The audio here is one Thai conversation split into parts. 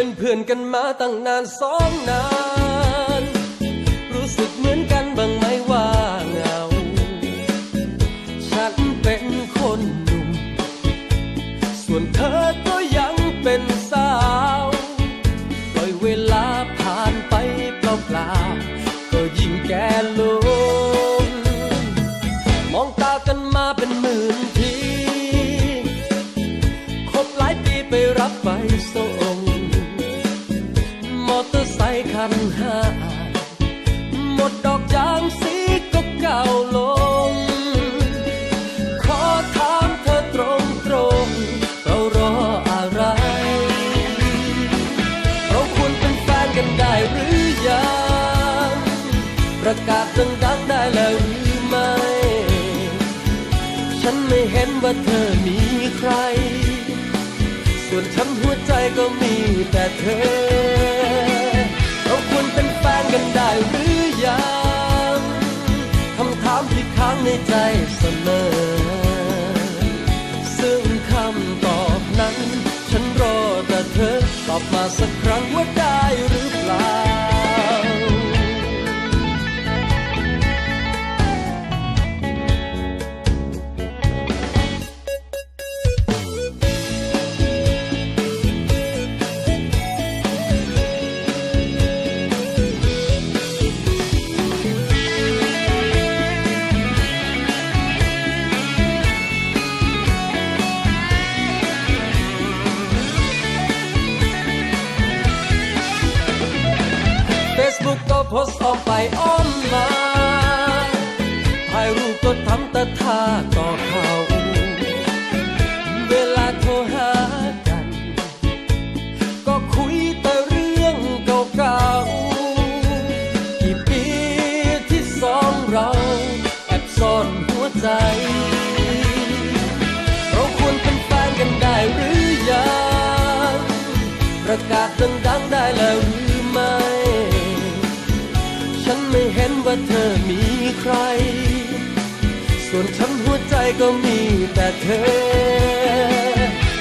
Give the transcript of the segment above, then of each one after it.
เป็นเพื่อนกันมาตั้งนานสองนาน รู้สึกเหมือนกันบ้างไหมว่าเหงา ฉันเป็นคนหนุ่ม ส่วนเธอก็ยังเป็นสาว ปล่อยเวลาผ่านไปเปล่าๆก็ยิ่งแก่ลงมองตากันมาเป็นหมื่นที คบหลายปีไปรับไปส่งมอเตอร์ไซ คันห้าหมดดอกยางสีก็เก่าลง ขอถามเธอตรงตรงๆเรารออะไร เราควรเป็นแฟนกันได้หรือยัง ประกาศดังๆได้แล้วหรือไม่ ฉันไม่เห็นว่าเธอมีใคร ส่วนฉันหัวใจก็มีแต่เธอ คำถามที่ค้างในใจเสมอ ซึ่งคำตอบนั้น ฉันรอแต่เธอตอบมาสักครั้งว่าได้ โพสออกไปอ้อมมาถ่ายรูปก็ทำแต่ท่าต่อเขา เวลาโทรหากัน ก็คุยแต่เรื่องเก่าๆกี่ปีที่สองเราแอบซ่อนหัวใจ เราควรเป็นแฟนกันได้หรือยัง ประกาศดัง นไม่เห็นว่าเธอมีใคร ส่วนฉันหัวใจก็มีแต่เธอ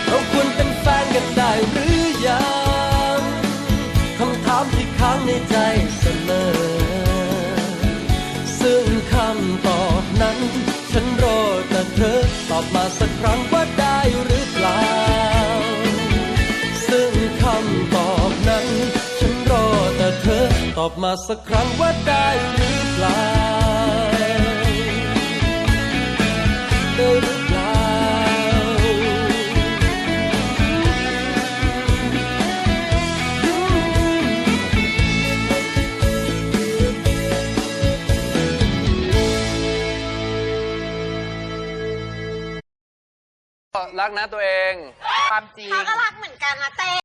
เราควรเป็นแฟนกันได้หรือยังคำถามที่ค้างในใจเสมอ ซึ่งคำตอบนั้น ฉันรอแต่เธอตอบมาสักครั้ง ตอบมาสักครั้งว่าได้หรือเปล่าได้หรือเปล่า รักนะตัวเอง ความจริง เขาก็รักเหมือนกันนะเต้